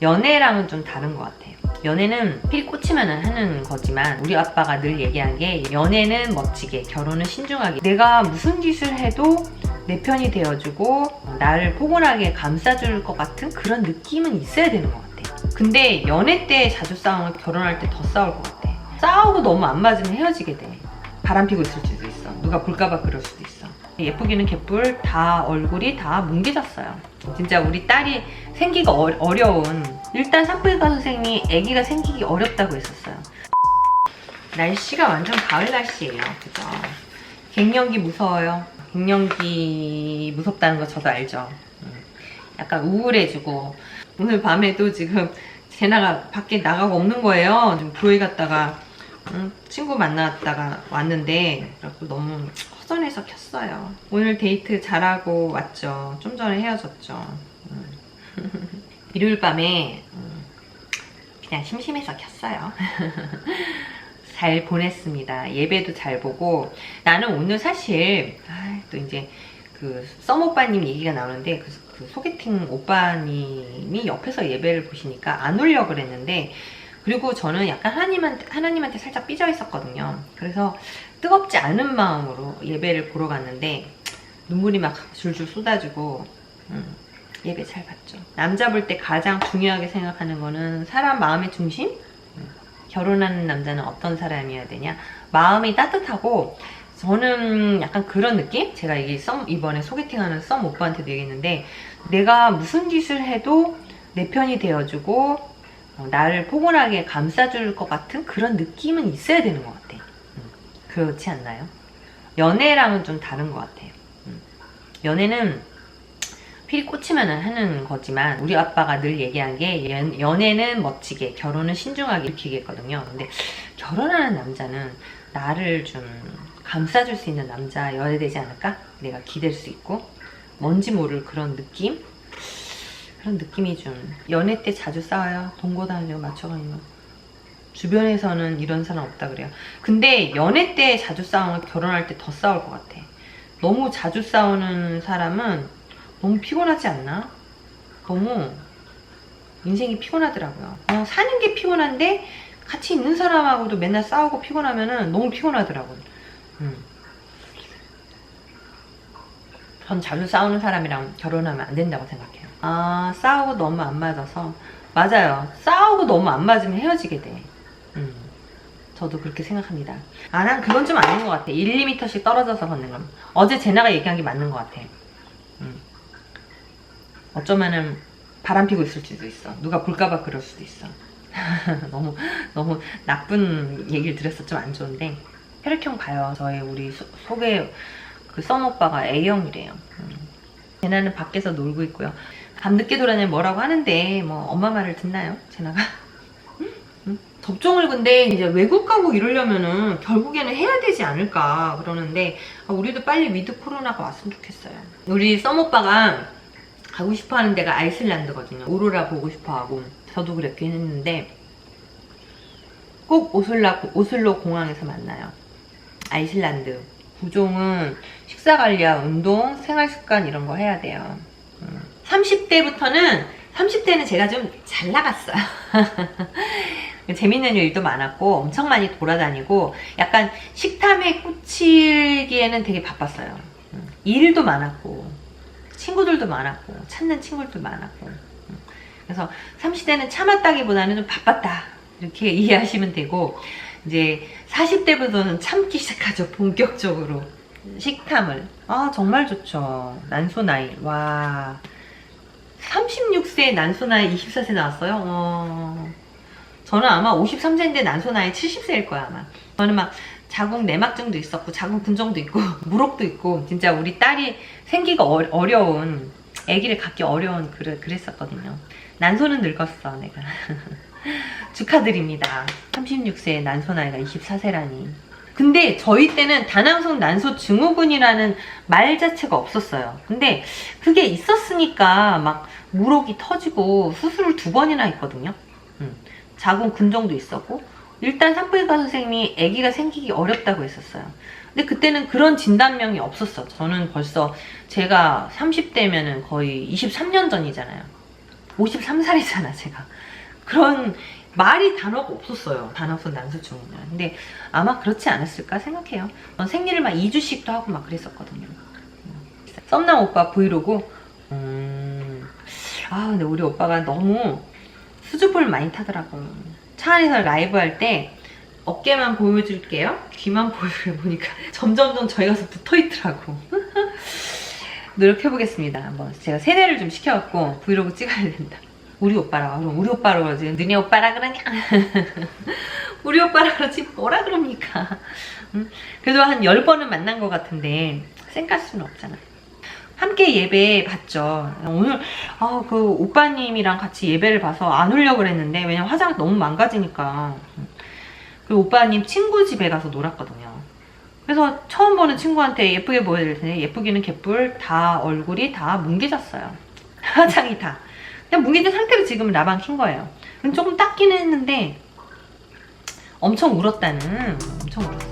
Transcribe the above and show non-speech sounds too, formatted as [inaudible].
연애랑은 좀 다른 것 같아요. 연애는 필 꽂히면 하는 거지만 우리 아빠가 늘 얘기한 게 연애는 멋지게 결혼은 신중하게 내가 무슨 짓을 해도 내 편이 되어주고 나를 포근하게 감싸줄 것 같은 그런 느낌은 있어야 되는 것 같아. 근데 연애 때 자주 싸우면 결혼할 때 더 싸울 것 같아. 싸우고 너무 안 맞으면 헤어지게 돼. 바람 피고 있을 수도 있어. 누가 볼까봐 그럴 수도 있어. 예쁘기는 개뿔 다 얼굴이 다 뭉개졌어요. 진짜 우리 딸이 생기가 어, 어려운 일단 산부인과 선생님이 아기가 생기기 어렵다고 했었어요. 날씨가 완전 가을 날씨예요. 그죠? 갱년기 무서워요. 갱년기 무섭다는 거 저도 알죠. 음, 약간 우울해지고 오늘 밤에도 지금 제나가 밖에 나가고 없는 거예요. 지금 교회 갔다가 음, 친구 만났다가 왔는데 그래갖고 너무 허전해서 켰어요. 오늘 데이트 잘하고 왔죠. 좀 전에 헤어졌죠. 음. [laughs] 일요일 밤에 음, 그냥 심심해서 켰어요. [laughs] 잘 보냈습니다. 예배도 잘 보고 나는 오늘 사실 아, 또 이제 그 썸 오빠님 얘기가 나오는데 그, 그 소개팅 오빠님이 옆에서 예배를 보시니까 안 오려고 그랬는데 그리고 저는 약간 하나님한테, 하나님한테 살짝 삐져 있었거든요. 그래서 뜨겁지 않은 마음으로 예배를 보러 갔는데 눈물이 막 줄줄 쏟아지고 음, 예배 잘 봤죠. 남자 볼 때 가장 중요하게 생각하는 거는 사람 마음의 중심? 음, 결혼하는 남자는 어떤 사람이어야 되냐? 마음이 따뜻하고 저는 약간 그런 느낌? 제가 이게 썸, 이번에 소개팅하는 썸 오빠한테도 얘기했는데 내가 무슨 짓을 해도 내 편이 되어주고 어, 나를 포근하게 감싸줄 것 같은 그런 느낌은 있어야 되는 것 같아. 음, 그렇지 않나요? 연애랑은 좀 다른 것 같아요. 음, 연애는 필 꽂히면 하는 거지만 우리 아빠가 늘 얘기한 게 연, 연애는 멋지게 결혼은 신중하게 이렇게 얘기했거든요. 근데 결혼하는 남자는 나를 좀 감싸줄 수 있는 남자여야 되지 않을까? 내가 기댈 수 있고 뭔지 모를 그런 느낌? 그런 느낌이 좀 연애 때 자주 싸워요. 동고다니고 맞춰가지고 주변에서는 이런 사람 없다 그래요. 근데 연애 때 자주 싸우면 결혼할 때 더 싸울 것 같아. 너무 자주 싸우는 사람은 너무 피곤하지 않나? 너무 인생이 피곤하더라고요. 그냥 사는 게 피곤한데 같이 있는 사람하고도 맨날 싸우고 피곤하면은 너무 피곤하더라고요. 음. 전 자주 싸우는 사람이랑 결혼하면 안 된다고 생각해요. 아, 싸우고 너무 안 맞아서. 맞아요. 싸우고 너무 안 맞으면 헤어지게 돼. 음. 저도 그렇게 생각합니다. 아, 난 그건 좀 아닌 것 같아. 1, 2m씩 떨어져서 걷는 건. 어제 제나가 얘기한 게 맞는 것 같아. 음. 어쩌면은 바람 피고 있을 수도 있어. 누가 볼까봐 그럴 수도 있어. [laughs] 너무, 너무 나쁜 얘기를 들었어. 좀 안 좋은데. 혈액형 봐요. 저희 우리 소, 소개 그썸 오빠가 A형이래요. 음. 제나는 밖에서 놀고 있고요. 밤늦게 돌아다니면 뭐라고 하는데 뭐 엄마 말을 듣나요? 제나가? 음? [laughs] 접종을 근데 이제 외국 가고 이러려면은 결국에는 해야 되지 않을까 그러는데 아, 우리도 빨리 위드 코로나가 왔으면 좋겠어요. 우리 썸 오빠가 가고 싶어 하는 데가 아이슬란드거든요. 오로라 보고 싶어 하고 저도 그랬긴 했는데 꼭 오슬라, 오슬로 공항에서 만나요. 아이슬란드. 구종은 식사 관리와 운동, 생활 습관 이런 거 해야 돼요. 음. 30대부터는 30대는 제가 좀 잘 나갔어요. [laughs] 재밌는 일도 많았고 엄청 많이 돌아다니고 약간 식탐에 꽂히기에는 되게 바빴어요. 음. 일도 많았고 친구들도 많았고 찾는 친구들도 많았고. 음. 그래서 30대는 참았다기보다는 좀 바빴다. 이렇게 [laughs] 이해하시면 되고 이제 40대부터는 참기 시작하죠 본격적으로. 식탐을. 아 정말 좋죠. 난소 나이. 와. 36세 난소 나이 24세 나왔어요? 어, 저는 아마 53세인데 난소 나이 70세일 거야 아마. 저는 막 자궁 내막증도 있었고 자궁 근정도 있고 [laughs] 무록도 있고 진짜 우리 딸이 생기가 어, 어려운 아기를 갖기 어려운 그래, 그랬었거든요 난소는 늙었어 내가 [laughs] 축하드립니다. 36세의 난소 나이가 24세라니. 근데 저희 때는 다낭성 난소 증후군이라는 말 자체가 없었어요. 근데 그게 있었으니까 막 무록이 터지고 수술을 두 번이나 했거든요. 음, 자궁 근정도 있었고 일단 산부인과 선생님이 아기가 생기기 어렵다고 했었어요. 근데 그때는 그런 진단명이 없었어. 저는 벌써 제가 30대면은 거의 23년 전이잖아요. 53살이잖아 제가. 그런 말이 단어가 없었어요. 단어선 난수증에는 근데 아마 그렇지 않았을까 생각해요. 어, 생리를 막 2주씩도 하고 막 그랬었거든요. 썸남 오빠 브이로그? 음... 아 근데 우리 오빠가 너무 수줍음을 많이 타더라고요 차 안에서 라이브 할 때 어깨만 보여줄게요. 귀만 보여줄게 보니까 [laughs] 점점점 저희 가서 붙어있더라고. [laughs] 노력해보겠습니다. 한번 제가 세뇌를 좀 시켜갖고 브이로그 찍어야 된다. 우리 오빠라고. 그럼 우리 오빠라고 그러지. 너네 오빠라 그러냐? [laughs] 우리 오빠라 그러지. 뭐라 그럽니까? 응? 그래도 한 10번은 만난 것 같은데 쌩깔 수는 없잖아 함께 예배 봤죠. 오늘 아, 그 오빠님이랑 같이 예배를 봐서 안 오려고 그랬는데 왜냐면 화장 너무 망가지니까. 그리고 오빠님 친구 집에 가서 놀았거든요. 그래서 처음 보는 친구한테 예쁘게 보여드릴 텐데 예쁘기는 개뿔 다 얼굴이 다 뭉개졌어요. [laughs] 화장이 다. 그냥 뭉개진 상태로 지금 라방 킨 거예요. 조금 닦기는 했는데 엄청 울었다는 엄청 울었어.